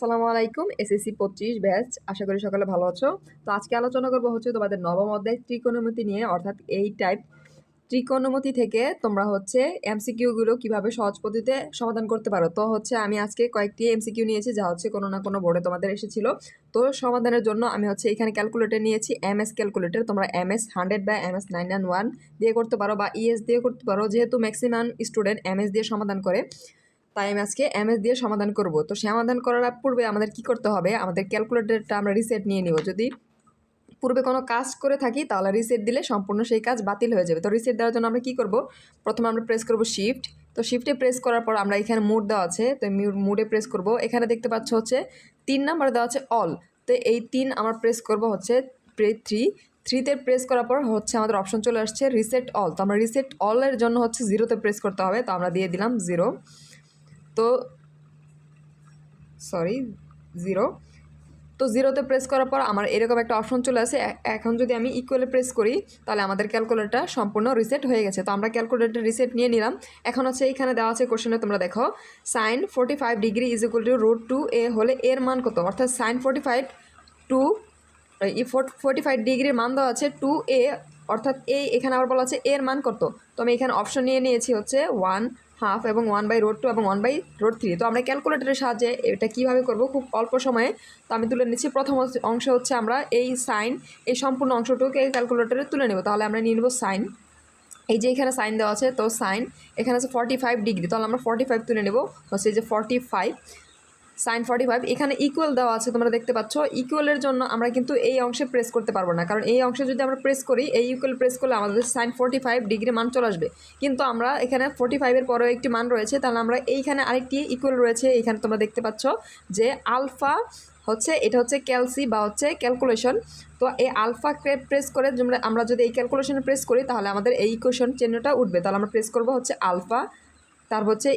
আসসালামু আলাইকুম, এসএসসি পঁচিশ ব্যাচ, আশা করি সকালে ভালো আছো। তো আজকে আলোচনা করব হচ্ছে তোমাদের নবম অধ্যায় ত্রিকোণমিতি নিয়ে, অর্থাৎ এই টাইপ ত্রিকোণমিতি থেকে তোমরা হচ্ছে এমসিকিউগুলো কীভাবে সহজ পদ্ধতিতে সমাধান করতে পারো। তো হচ্ছে আমি আজকে কয়েকটি এমসিকিউ নিয়েছি, যা হচ্ছে কোনো না কোনো বোর্ডে তোমাদের এসেছিল। তো সমাধানের জন্য আমি হচ্ছে এখানে ক্যালকুলেটর নিয়েছি এম এস ক্যালকুলেটর তোমরা এম এস হান্ড্রেড বা M S nine nine one দিয়ে করতে পারো, বা ইএস দিয়ে করতে পারো, যেহেতু ম্যাক্সিমাম স্টুডেন্ট এম এস দিয়ে সমাধান করে। তাই আমি আজকে এমএস দিয়ে সমাধান করব। তো সমাধান করার পূর্বে আমাদের কি করতে হবে? আমাদের ক্যালকুলেটরটা আমরা রিসেট নিয়ে নিব। যদি পূর্বে কোনো কাজ করে থাকি, তাহলে রিসেট দিলে সম্পূর্ণ সেই কাজ বাতিল হয়ে যাবে। তো রিসেট দেওয়ার জন্য আমরা কি করব? প্রথমে আমরা প্রেস করব শিফট তো শিফটে প্রেস করার পর আমরা এখানে মুড দেওয়া আছে। তো মুডে প্রেস করব। এখানে দেখতে পাচ্ছ হচ্ছে তিন নাম্বার দেওয়া আছে অল তো এই তিন আমরা প্রেস করব হচ্ছে প্রে থ্রি থ্রিতে প্রেস করার পর হচ্ছে আমাদের অপশন চলে আসছে রিসেট অল তো আমরা রিসেট অলের জন্য হচ্ছে জিরোতে প্রেস করতে হবে। তো আমরা দিয়ে দিলাম জিরো তো সরি জিরো তো জিরোতে প্রেস করার পর আমার এরকম একটা অপশন চলে আসে। এখন যদি আমি ইকুয়ালে প্রেস করি, তাহলে আমাদের ক্যালকুলেটরটা সম্পূর্ণ রিসেট হয়ে গেছে। তো আমরা ক্যালকুলেটর রিসেট নিয়ে নিলাম। এখন হচ্ছে এইখানে দেওয়া আছে কোশ্চেনে তোমরা দেখো sine forty five degree is equal to root two A হলে এর মান কত? অর্থাৎ সাইন ফোর্টি ফাইভ টু ই ফোর্টি ফাইভ ডিগ্রির মান দেওয়া আছে টু এ অর্থাৎ এই এখানে আবার বলা আছে এর মান কত? তো আমি এখানে অপশন নিয়ে নিয়েছি হচ্ছে ওয়ান হাফ এবং ওয়ান বাই রোড টু এবং ওয়ান বাই রোড থ্রি তো আমরা ক্যালকুলেটারের সাহায্যে এটা কীভাবে করব? খুব অল্প সময়ে। তো আমি তুলে নিচ্ছি। প্রথম অংশ হচ্ছে আমরা এই সাইন এই সম্পূর্ণ অংশটুকু ক্যালকুলেটারে তুলে নেব। তাহলে আমরা নিয়ে নেব সাইন এই যে এখানে সাইন দেওয়া আছে, তো সাইন এখানে আছে ফর্টি ফাইভ ডিগ্রি তাহলে আমরা ফর্টি ফাইভ তুলে নেব। হচ্ছে যে forty five sine forty five এখানে ইকুয়াল দেওয়া আছে, তোমরা দেখতে পাচ্ছ। ইকুয়ালের জন্য আমরা কিন্তু এই অংশে প্রেস করতে পারব না, কারণ এই অংশে যদি আমরা প্রেস করি, এই ইকুয়াল প্রেস করলে আমাদের সাইন ফর্টি ফাইভ ডিগ্রি মান চলে আসবে। কিন্তু আমরা এখানে ফর্টি ফাইভের পরেও একটি মান রয়েছে, তাহলে আমরা এইখানে আরেকটি ইকুয়াল রয়েছে, এখানে তোমরা দেখতে পাচ্ছ যে আলফা হচ্ছে, এটা হচ্ছে ক্যালসি বা হচ্ছে ক্যালকুলেশন তো এই আলফা প্রেস করে আমরা যদি এই ক্যালকুলেশনে প্রেস করি, তাহলে আমাদের এই ইকুয়েশন চিহ্নটা উঠবে। তাহলে আমরা প্রেস করব হচ্ছে আলফা তারপর হচ্ছে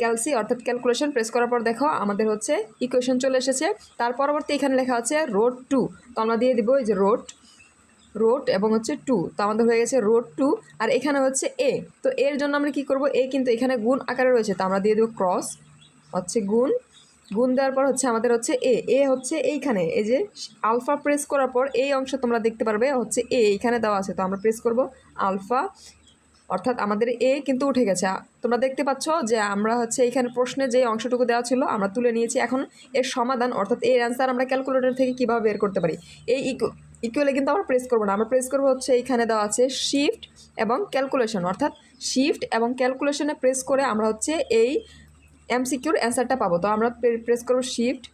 ক্যালসি অর্থাৎ ক্যালকুলেশন প্রেস করার পর দেখো আমাদের হচ্ছে ইকুয়েশন চলে এসেছে। তার পরবর্তী এখানে লেখা আছে রোড টু তো আমরা দিয়ে দিব এই যে রোড রোড এবং হচ্ছে টু তো আমাদের হয়ে গেছে রোড টু আর এখানে হচ্ছে এ তো এর জন্য আমরা কি করব? এ কিন্তু এখানে গুণ আকারে রয়েছে। তো আমরা দিয়ে দেবো ক্রস হচ্ছে গুণ। গুণ দেওয়ার পর হচ্ছে আমাদের হচ্ছে এ এ হচ্ছে এইখানে। এই যে আলফা প্রেস করার পর এই অংশ তোমরা দেখতে পারবে হচ্ছে এ এইখানে দেওয়া আছে। তো আমরা প্রেস করব আলফা অর্থাৎ আমাদের এ কিন্তু উঠে গেছে। তোমরা দেখতে পাচ্ছ যে আমরা হচ্ছে এইখানে প্রশ্নে যে অংশটুকু দেওয়া ছিল, আমরা তুলে নিয়েছি। এখন এর সমাধান, অর্থাৎ এর অ্যান্সার আমরা ক্যালকুলেটর থেকে কীভাবে বের করতে পারি? এই ইকুয়ালে কিন্তু আমরা প্রেস করব না। আমরা প্রেস করব হচ্ছে এইখানে দেওয়া আছে শিফট এবং ক্যালকুলেশন অর্থাৎ শিফট এবং ক্যালকুলেশনে প্রেস করে আমরা হচ্ছে এই এমসিকিউর অ্যান্সারটা পাবো। তো আমরা প্রেস করব শিফট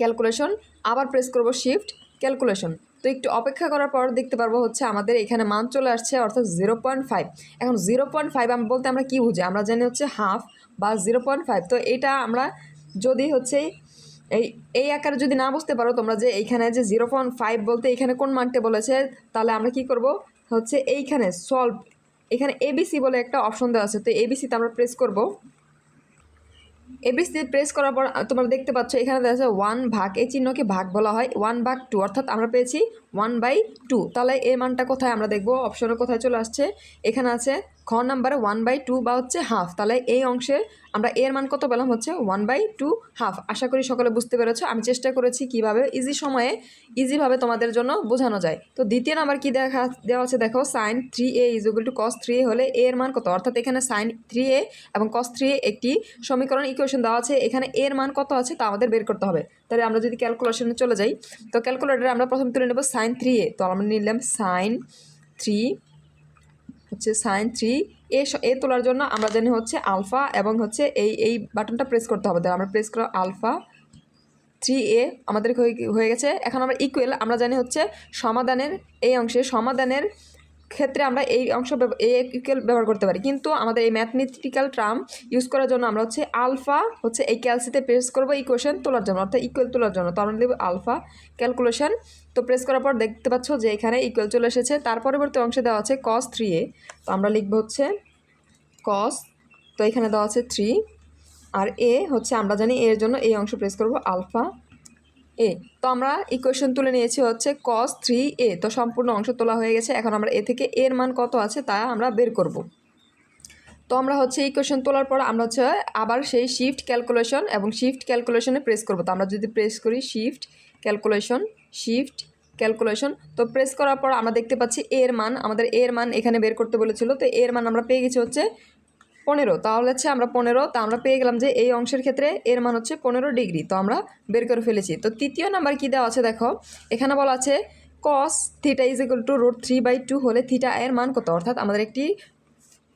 ক্যালকুলেশন আবার প্রেস করব শিফট ক্যালকুলেশন তো একটু অপেক্ষা করার পর দেখতে পারব হচ্ছে আমাদের এখানে মান চলে আসছে, অর্থাৎ জিরো পয়েন্ট ফাইভ এখন জিরো পয়েন্ট ফাইভ বলতে আমরা কী বুঝি? আমরা জানি হচ্ছে হাফ বা জিরো পয়েন্ট ফাইভ তো এটা আমরা যদি হচ্ছে এই এই আকারে যদি না বুঝতে পারো তোমরা যে এইখানে যে জিরো পয়েন্ট ফাইভ বলতে এখানে কোন মানটা বলেছে, তাহলে আমরা কি করব? হচ্ছে এইখানে সলভ এখানে এবিসি বলে একটা অপশন দেওয়া আছে। তো এবিসিতে আমরা প্রেস করব। এবিসি প্রেস করার পর তোমরা দেখতে পাচ্ছ, এখানে দেখা যাচ্ছে ওয়ান ভাগ, এই চিহ্নকে ভাগ বলা হয় ওয়ান ভাগ টু অর্থাৎ আমরা পেয়েছি ওয়ান বাই টু তাহলে এর মানটা কোথায় আমরা দেখব? অপশনে কোথায় চলে আসছে? এখানে আছে খ নাম্বারে ওয়ান বাই টু বা হচ্ছে হাফ তাহলে এই অংশে আমরা এর মান কত পেলাম? হচ্ছে ওয়ান বাই টু হাফ আশা করি সকলে বুঝতে পেরেছ। আমি চেষ্টা করেছি কীভাবে ইজি সময়ে ইজিভাবে তোমাদের জন্য বোঝানো যায়। তো দ্বিতীয় নাম্বার কি দেখা, দেওয়া আছে দেখো? Sine three A is equal to cos three A হলে এ এর মান কত? অর্থাৎ এখানে সাইন থ্রি এ এবং কস থ্রি এ একটি সমীকরণ ইকুয়েশন দেওয়া আছে। এখানে এর মান কত আছে তা আমাদের বের করতে হবে। তাহলে আমরা যদি ক্যালকুলেশনে চলে যাই, তো ক্যালকুলেটারে আমরা প্রথম তুলে নেব সাইন থ্রি এ তো আমরা নিলাম সাইন থ্রি হচ্ছে সাইন থ্রি এ এ তোলার জন্য আমরা জানি হচ্ছে আলফা এবং হচ্ছে এই এই বাটনটা প্রেস করতে হবে। আমরা প্রেস করো আলফা থ্রি এ, আমাদের হয়ে গেছে। এখন আমরা ইকুয়েল আমরা জানি হচ্ছে সমাধানের, এই অংশে সমাধানের ক্ষেত্রে আমরা এই অংশ এই ইকুয়াল ব্যবহার করতে পারি। কিন্তু আমাদের এই ম্যাথমেটিক্যাল টার্ম ইউজ করার জন্য আমরা হচ্ছে আলফা হচ্ছে এই ক্যালসিতে প্রেস করব ইকুয়েশন তোলার জন্য, অর্থাৎ ইকুয়াল তোলার জন্য। তো আমরা দেবো আলফা ক্যালকুলেশন তো প্রেস করার পর দেখতে পাচ্ছ যে এখানে ইকুয়াল চলে এসেছে। তার পরবর্তী অংশে দেওয়া আছে কস থ্রি এ। তো আমরা লিখব হচ্ছে কস তো এখানে দেওয়া আছে থ্রি আর এ হচ্ছে আমরা জানি এর জন্য এই অংশ প্রেস করব আলফা এ, তো আমরা ইকুয়েশন তুলে নিয়েছি হচ্ছে কস থ্রি এ তো সম্পূর্ণ অংশ তোলা হয়ে গেছে। এখন আমরা এ থেকে এর মান কত আছে তা আমরা বের করব। তো আমরা হচ্ছে এই কোয়েশন তোলার পর আমরা হচ্ছে আবার সেই শিফট ক্যালকুলেশন এবং শিফট ক্যালকুলেশনে প্রেস করব। তো আমরা যদি প্রেস করি শিফট ক্যালকুলেশন শিফট ক্যালকুলেশন তো প্রেস করার পর আমরা দেখতে পাচ্ছি এর মান, আমাদের এর মান এখানে বের করতে বলেছিল। তো এর মান আমরা পেয়ে গেছি হচ্ছে পনেরো, তাহলে হচ্ছে আমরা পনেরো, তা আমরা পেয়ে গেলাম যে এই অংশের ক্ষেত্রে এর মান হচ্ছে পনেরো ডিগ্রি, তো আমরা বের করে ফেলেছি। তো তৃতীয় নাম্বার কী দেওয়া আছে দেখো, এখানে বলা আছে cos theta is equal to root three by two হলে থিটা এর মান কত? অর্থাৎ আমাদের একটি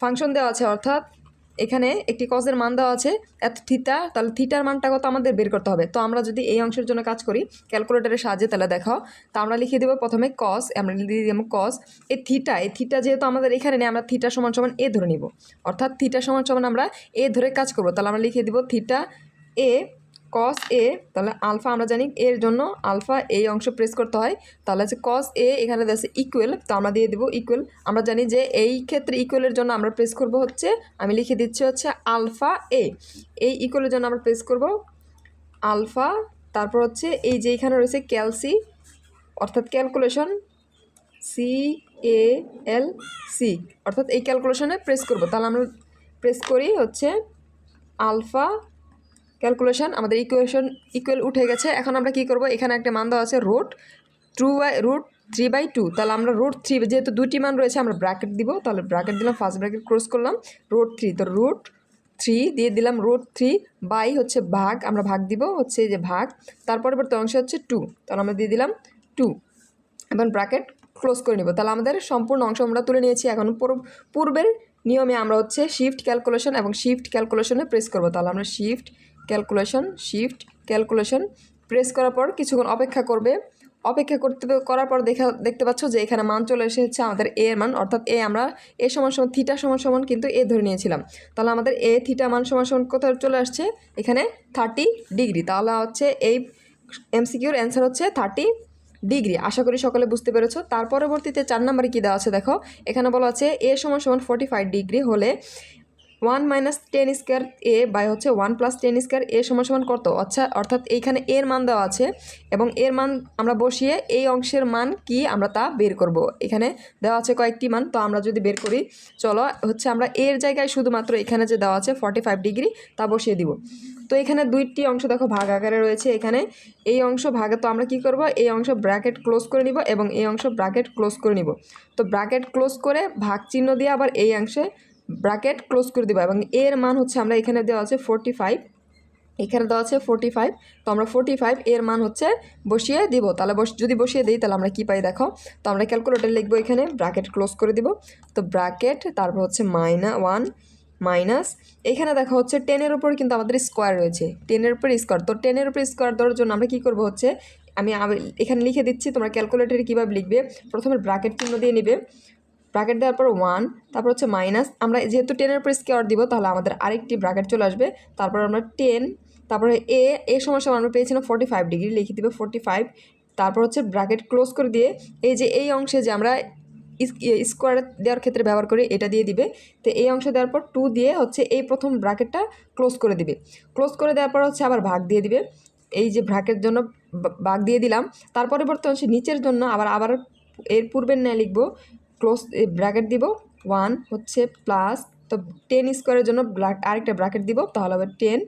ফাংশন দেওয়া আছে, অর্থাৎ এখানে একটি কজের মান দেওয়া আছে, এত থিটা তাহলে থিটার মানটা কত আমাদের বের করতে হবে? তো আমরা যদি এই অংশের জন্য কাজ করি ক্যালকুলেটারের সাহায্যে তাহলে দেখাও তো আমরা লিখে দেবো প্রথমে কস আমরা লিখে দিব কস এ থিটা এই থিটা যেহেতু আমাদের এখানে নেই, আমরা থিটা সমান সমান এ ধরে নিব। অর্থাৎ থিটা সমান সমান আমরা এ ধরে কাজ করব, তাহলে আমরা লিখে দিব থিটা এ কস এ তাহলে আলফা আমরা জানি এর জন্য আলফা এই অংশ প্রেস করতে হয়। তাহলে হচ্ছে কস এ এখানে আছে ইকুয়াল তো আমরা দিয়ে দেবো ইকুয়াল আমরা জানি যে এই ক্ষেত্রে ইকুয়ালের জন্য আমরা প্রেস করব হচ্ছে, আমি লিখে দিচ্ছি হচ্ছে আলফা এ এই ইকুয়ালের জন্য আমরা প্রেস করব আলফা তারপর হচ্ছে এই যে এখানে রয়েছে ক্যালসি অর্থাৎ calculation C A L C অর্থাৎ এই ক্যালকুলেশনে প্রেস করব। তাহলে আমরা প্রেস করি হচ্ছে আলফা ক্যালকুলেশন, আমাদের ইকুয়েশন ইকুয়াল উঠে গেছে। এখন আমরা কি করব? এখানে একটা মান দেওয়া আছে root two by root three by two তাহলে আমরা রুট থ্রি যেহেতু দুটি মান রয়েছে, আমরা ব্র্যাকেট দিব। তাহলে ব্র্যাকেট দিলাম ফার্স্ট ব্র্যাকেট ক্রস করলাম রুট থ্রি তো রুট থ্রি দিয়ে দিলাম রুট থ্রি বাই হচ্ছে ভাগ, আমরা ভাগ দিব হচ্ছে যে ভাগ। তার পরবর্তী অংশ হচ্ছে টু তাহলে আমরা দিয়ে দিলাম টু এবং ব্র্যাকেট ক্লোজ করে নেব। তাহলে আমাদের সম্পূর্ণ অংশ আমরা তুলে নিয়েছি। এখন পুরো- পূর্বের নিয়মে আমরা হচ্ছে শিফট ক্যালকুলেশন এবং শিফট ক্যালকুলেশনে প্রেস করব। তাহলে আমরা shift calculation, shift, calculation. Press করার পর কিছুক্ষণ অপেক্ষা করবে। অপেক্ষা করতে, করার পর দেখা, দেখতে পাচ্ছ যে এখানে মান চলে এসেছে আমাদের এ এর মান, অর্থাৎ এ আমরা এ সমান সমান থিটা সমান সমান কিন্তু এ ধরে নিয়েছিলাম। তাহলে আমাদের এ থিটা মান সমান সমান কোথায় চলে আসছে? এখানে থার্টি ডিগ্রি। তাহলে হচ্ছে এই এমসিকিউর অ্যান্সার হচ্ছে থার্টি ডিগ্রি। আশা করি সকলে বুঝতে পেরেছ। তার পরবর্তীতে চার নম্বরে কী দেওয়া আছে দেখো। এখানে বলা আছে এ সমান সমান ফোর্টি ফাইভ ডিগ্রি হলে one minus tan square A by হচ্ছে one plus tan square A সমান সমান কত আচ্ছা অর্থাৎ এইখানে এর মান দেওয়া আছে এবং এর মান আমরা বসিয়ে এই অংশের মান কি আমরা তা বের করব। এখানে দেওয়া আছে কয়েকটি মান, তো আমরা যদি বের করি, চলো হচ্ছে আমরা এর জায়গায় শুধুমাত্র এখানে যে দেওয়া আছে ফর্টি ফাইভ ডিগ্রি তা বসিয়ে দিব। তো এখানে দুইটি অংশ দেখো ভাগ আকারে রয়েছে এখানে। এই অংশ ভাগে তো আমরা কি করব? এই অংশ ব্র্যাকেট ক্লোজ করে নিব এবং এই অংশ ব্র্যাকেট ক্লোজ করে নিব। তো ব্র্যাকেট ক্লোজ করে ভাগ চিহ্ন দিয়ে আবার এই অংশে ব্র্যাকেট ক্লোজ করে দেবো এবং এর মান হচ্ছে আমরা এখানে দেওয়া আছে ফোরটি ফাইভ এখানে দেওয়া আছে ফোরটি ফাইভ তো আমরা ফোরটি ফাইভ এর মান হচ্ছে বসিয়ে দিব। তাহলে বস যদি বসিয়ে দিই, তাহলে আমরা কী পাই দেখো? তো আমরা ক্যালকুলেটার লিখব এখানে ব্র্যাকেট ক্লোজ করে দিব। তো ব্র্যাকেট তারপর হচ্ছে মাইনা ওয়ান মাইনাস এখানে দেখা হচ্ছে টেনের উপর কিন্তু আমাদের স্কোয়ার রয়েছে। টেনের উপর স্কোয়ার তো টেনের উপর স্কোয়ার দেওয়ার জন্য আমরা কী করব হচ্ছে? আমি এখানে লিখে দিচ্ছি, তোমরা ক্যালকুলেটারে কীভাবে লিখবে? প্রথমে ব্র্যাকেট চিহ্ন দিয়ে নিবে। ব্র্যাকেট দেওয়ার পর ওয়ান তারপর হচ্ছে মাইনাস আমরা যেহেতু টেনের উপর স্কোয়ার দিব, তাহলে আমাদের আরেকটি ব্র্যাকেট চলে আসবে। তারপর আমরা টেন তারপরে এ এ সমস্যা আমরা পেয়েছিলাম ফোর্টি ফাইভ ডিগ্রি লিখে দিবে ফোর্টি ফাইভ তারপর হচ্ছে ব্র্যাকেট ক্লোজ করে দিয়ে এই যে এই অংশে যে আমরা স্কোয়ার দেওয়ার ক্ষেত্রে ব্যবহার করি, এটা দিয়ে দিবে। তো এই অংশ দেওয়ার পর টু দিয়ে হচ্ছে এই প্রথম ব্র্যাকেটটা ক্লোজ করে দিবে। ক্লোজ করে দেওয়ার পর হচ্ছে আবার ভাগ দিয়ে দিবে। এই যে ব্র্যাকের জন্য ভাগ দিয়ে দিলাম। তার পরিবর্তে হচ্ছে নিচের জন্য আবার আবার এর পূর্বের ন্যায় লিখব। ক্লোজ ব্র্যাকেট দিব। ওয়ান হচ্ছে প্লাস, তো টেন স্কোয়ারের জন্য আরেকটা ব্র্যাকেট দিব, তাহলে হবে টেন।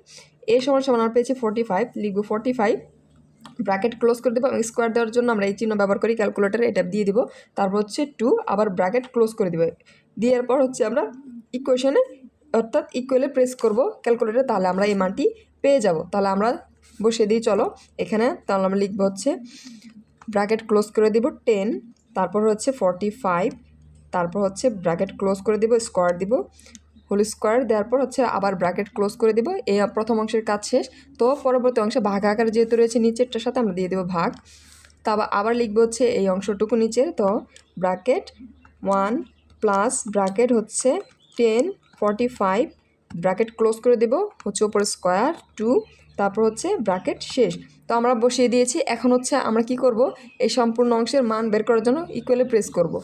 এ সমান সমান আমরা পেয়েছি ফোর্টি ফাইভ লিখব ফোর্টি ফাইভ ব্র্যাকেট ক্লোজ করে দেবো স্কোয়ার দেওয়ার জন্য আমরা এই চিহ্ন ব্যবহার করি, ক্যালকুলেটারে এটা দিয়ে দিব। তারপর হচ্ছে টু আবার ব্র্যাকেট ক্লোজ করে দেবে। দেওয়ার পর হচ্ছে আমরা ইকুয়েশনে অর্থাৎ ইকুয়ালে প্রেস করব ক্যালকুলেটারে, তাহলে আমরা এই মানটি পেয়ে যাব। তাহলে আমরা বসিয়ে দিই, চলো। এখানে তাহলে আমরা লিখব হচ্ছে, ব্র্যাকেট ক্লোজ করে দিব টেন, তারপর হচ্ছে ফর্টি ফাইভ তারপর হচ্ছে ব্র্যাকেট ক্লোজ করে দিব স্কোয়ার দিব হোল স্কোয়ার দেওয়ার পর হচ্ছে আবার ব্র্যাকেট ক্লোজ করে দিব। এই প্রথম অংশের কাজ শেষ। তো পরবর্তী অংশে ভাগ আকার যেহেতু রয়েছে, নিচেরটার সাথে আমরা দিয়ে দেবো ভাগ। তা আবার লিখব হচ্ছে এই অংশটুকু নিচের। তো ব্র্যাকেট ওয়ান প্লাস ব্র্যাকেট হচ্ছে tan forty five bracket close করে দেব, হচ্ছে ওপরে স্কোয়ার টু তারপর হচ্ছে ব্র্যাকেট শেষ। তো আমরা বসিয়ে দিয়েছি। এখন হচ্ছে আমরা কি করব? এই সম্পূর্ণ অংশের মান বের করার জন্য ইকুয়ালে প্রেস করব।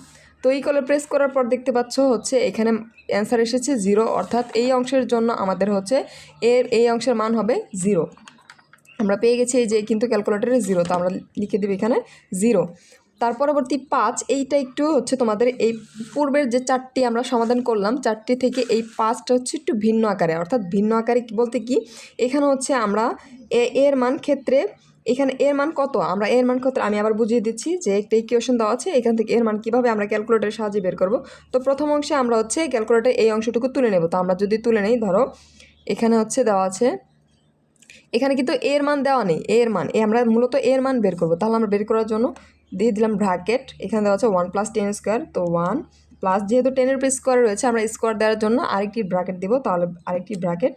তো ইকুয়ালে প্রেস করার পর দেখতে পাচ্ছ হচ্ছে এখানে অ্যান্সার এসেছে জিরো অর্থাৎ এই অংশের জন্য আমাদের হচ্ছে এর, এই অংশের মান হবে জিরো আমরা পেয়ে গেছি এই যে কিন্তু ক্যালকুলেটারে জিরো তো আমরা লিখে দেবো এখানে জিরো তার পরবর্তী পাঁচ, এইটা একটু হচ্ছে তোমাদের এই পূর্বের যে চারটি আমরা সমাধান করলাম, চারটি থেকে এই পাঁচটা হচ্ছে একটু ভিন্ন আকারে, অর্থাৎ ভিন্ন আকারে বলতে কি? এখানে হচ্ছে আমরা এর মান ক্ষেত্রে এখানে এর মান কত? আমরা এর মান কত আমি আবার বুঝিয়ে দিচ্ছি যে একটা ইকুয়েশন দেওয়া আছে, এখান থেকে এর মান কীভাবে আমরা ক্যালকুলেটারের সাহায্যে বের করব? তো প্রথম অংশে আমরা হচ্ছে ক্যালকুলেটার এই অংশটুকু তুলে নেব। তো আমরা যদি তুলে নেই, ধরো এখানে হচ্ছে দেওয়া আছে, এখানে কিন্তু এর মান দেওয়া নেই, এর মান, এ আমরা মূলত এর মান বের করব। তাহলে আমরা বের করার জন্য দিয়ে দিলাম ব্র্যাকেট এখানে দেওয়া আছে ওয়ান প্লাস টেন স্কোয়ার তো ওয়ান প্লাস যেহেতু টেনের উপর স্কোয়ার রয়েছে, আমরা স্কোয়ার দেওয়ার জন্য আরেকটি ব্র্যাকেট দিব। তাহলে আরেকটি ব্র্যাকেট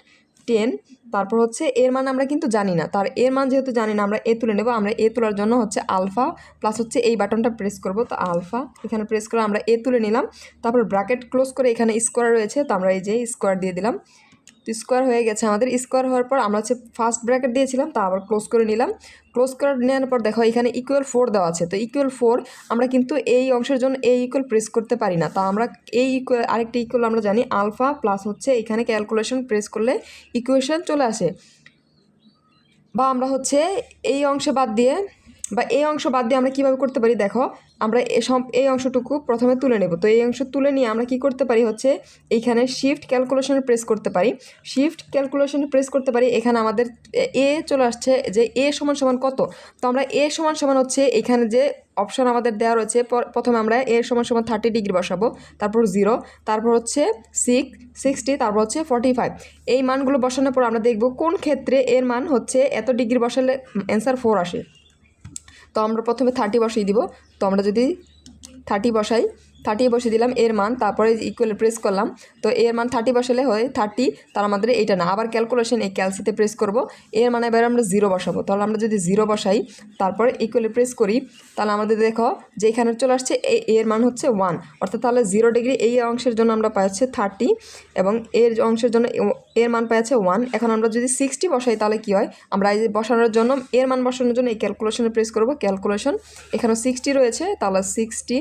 টেন তারপর হচ্ছে এর মান আমরা কিন্তু জানি না। তার এর মান যেহেতু জানি না, আমরা এ তুলে নেব। আমরা এ তোলার জন্য হচ্ছে আলফা প্লাস হচ্ছে এই বাটনটা প্রেস করব। তো আলফা, এখানে প্রেস করে আমরা এ তুলে নিলাম। তারপর ব্র্যাকেট ক্লোজ করে এখানে স্কোয়ার রয়েছে। তো আমরা এই যে স্কোয়ার দিয়ে দিলাম। তো স্কোয়ার হয়ে গেছে। আমাদের স্কোয়ার হওয়ার পর আমরা হচ্ছে ফার্স্ট ব্র্যাকেট দিয়েছিলাম, তা আবার ক্লোজ করে নিলাম। ক্লোজ করে নেওয়ার পর দেখো এখানে ইকুয়াল ফোর দেওয়া আছে। তো ইকুয়াল ফোর আমরা কিন্তু এই অংশের জন্য এই ইকুয়াল প্রেস করতে পারি না। তা আমরা এই ইকুয়াল আরেকটি ইকুয়াল আমরা জানি আলফা প্লাস হচ্ছে এখানে ক্যালকুলেশন প্রেস করলে ইকুয়েশন চলে আসে। বা আমরা হচ্ছে এই অংশ বাদ দিয়ে বা এই অংশ বাদ দিয়ে আমরা কীভাবে করতে পারি? দেখো, আমরা এই অংশটুকু প্রথমে তুলে নেব। তো এই অংশ তুলে নিয়ে আমরা কি করতে পারি হচ্ছে এইখানে শিফট ক্যালকুলেশনে প্রেস করতে পারি। শিফট ক্যালকুলেশনে প্রেস করতে পারি, এখানে আমাদের এ চলে আসছে যে এ সমান সমান কত? তো আমরা এ সমান সমান হচ্ছে এখানে যে অপশন আমাদের দেওয়া রয়েছে প্রথমে আমরা এর সমান সমান থার্টি ডিগ্রি বসাবো, তারপর জিরো তারপর হচ্ছে সিক্স সিক্সটি তারপর হচ্ছে ফর্টি ফাইভ এই মানগুলো বসানোর পর আমরা দেখব কোন ক্ষেত্রে এর মান হচ্ছে এত ডিগ্রি বসালে অ্যান্সার ফোর আসে। তো আমরা প্রথমে থার্টি বসিয়ে দিব। তো আমরা যদি থার্টি বসাই থার্টি বসিয়ে দিলাম, এর মান, তারপরে ইকুয়াল প্রেস করলাম। তো এর মান থার্টি বসালে হয় থার্টি তার আমাদের এইটা না। আবার ক্যালকুলেশন এই ক্যালসিতে প্রেস করব। এর মানে এবার আমরা জিরো বসাবো। তাহলে আমরা যদি জিরো বসাই, তারপরে ইকুয়ালে প্রেস করি, তাহলে আমাদের দেখো যে এখানে চলে আসছে, এই এর মান হচ্ছে ওয়ান অর্থাৎ তাহলে জিরো ডিগ্রি এই অংশের জন্য আমরা পাই হচ্ছে থার্টি এবং এর অংশের জন্য এর মান পাই আছে ওয়ান এখন আমরা যদি সিক্সটি বসাই, তাহলে কি হয়? আমরা এই বসানোর জন্য, এর মান বসানোর জন্য এই ক্যালকুলেশনে প্রেস করব। ক্যালকুলেশন এখানে সিক্সটি রয়েছে, তাহলে সিক্সটি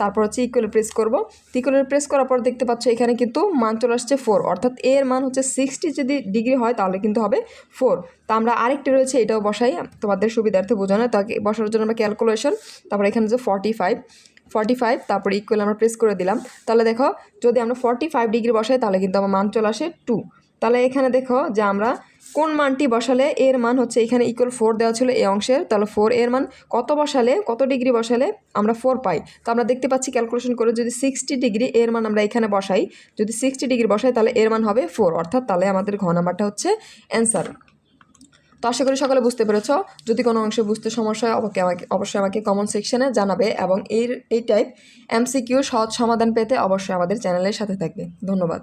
তারপর হচ্ছে ইকুয়ালে প্রেস করব। ইকুয়ালে প্রেস করার পর দেখতে পাচ্ছ এখানে কিন্তু মান চলে আসছে ফোর অর্থাৎ এর মান হচ্ছে সিক্সটি যদি ডিগ্রি হয় তাহলে কিন্তু হবে ফোর তা আমরা আরেকটি রয়েছে, এটাও বসাই, তোমাদের সুবিধার্থে বোঝানো তাকে বসানোর জন্য আমরা ক্যালকুলেশন তারপর এখানে যে ফর্টি ফাইভ ফর্টি ফাইভ তারপর ইকুয়াল আমরা প্রেস করে দিলাম। তাহলে দেখো, যদি আমরা ফর্টি ফাইভ ডিগ্রি বসাই তাহলে কিন্তু আমার মান চলে আসে টু তাহলে এখানে দেখো যে আমরা কোন মানটি বসালে এর মান হচ্ছে এখানে ইকুয়াল ফোর দেওয়া ছিল এই অংশের, তাহলে ফোর এর মান কত বসালে, কত ডিগ্রি বসালে আমরা ফোর পাই। তো আমরা দেখতে পাচ্ছি ক্যালকুলেশন করে যদি সিক্সটি ডিগ্রি এর মান আমরা এখানে বসাই, যদি সিক্সটি ডিগ্রি বসাই তাহলে এর মান হবে ফোর অর্থাৎ তাহলে আমাদের ঘ নাম্বারটা হচ্ছে অ্যান্সার তো আশা করি সকলে বুঝতে পেরেছ। যদি কোনো অংশে বুঝতে সমস্যা হয়, আমাকে আমাকে, অবশ্যই আমাকে কমেন্ট সেকশনে জানাবে এবং এই এই টাইপ এমসিকিউ সহজ সমাধান পেতে অবশ্যই আমাদের চ্যানেলের সাথে থাকবে। ধন্যবাদ।